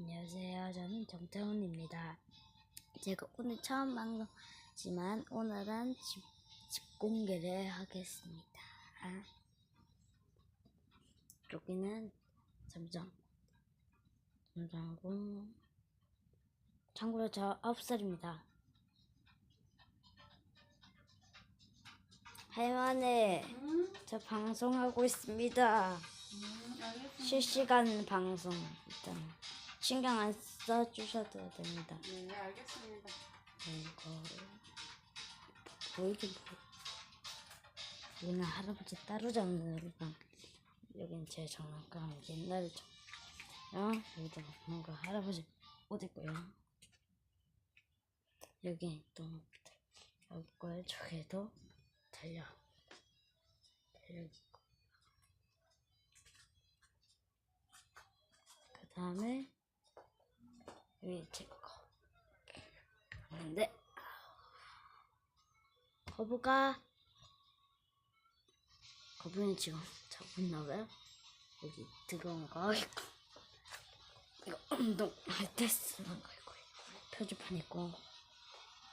안녕하세요. 저는 정태훈입니다. 제가 오늘 처음 방송지만 오늘은 집, 집 공개를 하겠습니다. 여기는 잠정 잠장고 참고로 저 9살입니다. 할머니, 저 방송하고 있습니다. 음. 실시간 방송 일단 신경 안 써주셔도 됩니다. 네, 알겠습니다. 이거 보이긴 보. 여기는 할아버지 따로 잡는 놀이방. 여긴 제 장난감 옛날 장. 어 여기도 뭔가 할아버지 옷 있고요. 여기 또 여기 거에 저기도 달려 달려 있고. 그 다음에 여기 제 거. 근데 거부가 거부는 지금 자고 있나 봐요. 여기 뜨거운 거 있고 이거 운동할 때 쓰는 거 있고 표지판 있고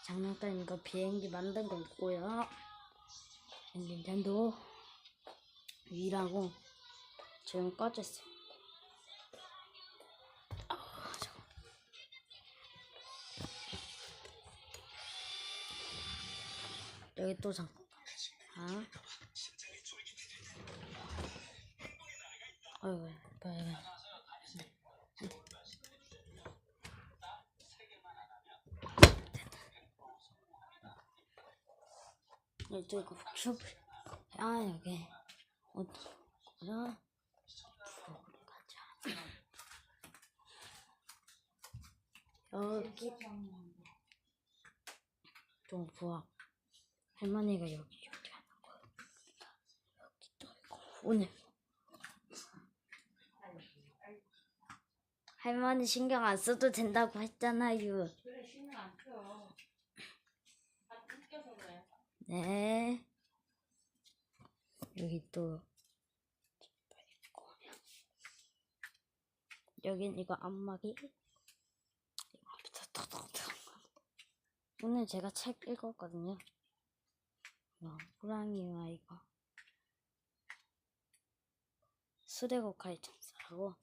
장난감 이거 비행기 만든 거 있고요. 닌텐도 위라고 지금 꺼졌어요. 여기 또 잠깐. 아. 어이구, 빨리. 이쪽 이거 큐브. 아, 여기. 부엌으로 가자. 여기. 좀 부엌. 할머니가 여기 여기 하는 거. 여기 또 있고 오늘 할머니 신경 안 써도 된다고 했잖아요. 그래, 신경 안 써. 다 웃겨서 그래. 네. 여기 또 여긴 이거 안마기. 오늘 제가 책 읽었거든요. 이거 호랑이와 이거. 수레고카의 천사라고?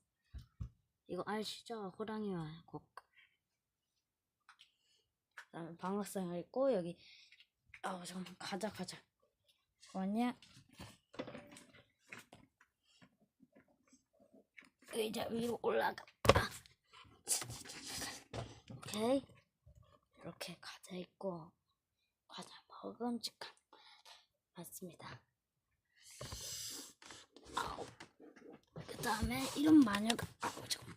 이거 아시죠? 호랑이와 곡. 그다음에 방학생을 있고 여기. 아우 잠깐 가자 가자. 뭐냐? 의자 위로 올라가. 아. 오케이. 이렇게 과자 있고. 과자 먹음직한 맞습니다. 아우. 그 다음에 이런 마녀가 아우 잠깐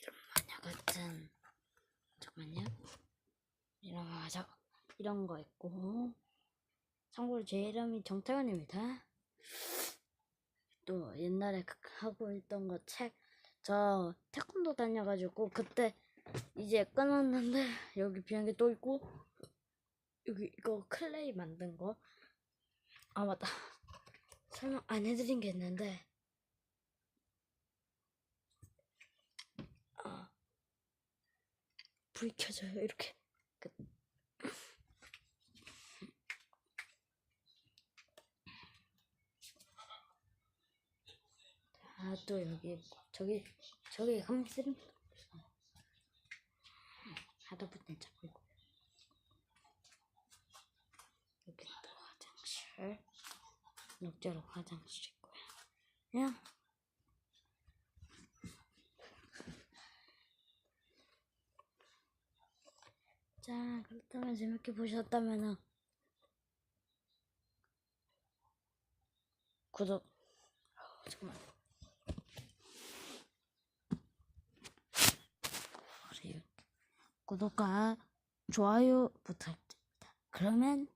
이런 마녀 같은 잠깐만요. 이런 과자 이런 거 있고 참고로 제 이름이 정태원입니다. 또 옛날에 그- 하고 있던 거 책 저 태권도 다녀가지고 그때 이제 끊었는데 여기 비행기 또 있고 여기 이거 클레이 만든 거. 아 맞다. 설명 안 해드린 게 있는데. 아 불이 켜져요 이렇게. 끝. 아또 여기 저기 저기 컴퓨터 하다부터 잡고 있고 여기 또 화장실 녹자로 화장실 있고요 그냥 자 그렇다면 재밌게 보셨다면은 구독. 어, 잠깐만 구독과 좋아요 부탁드립니다. 그러면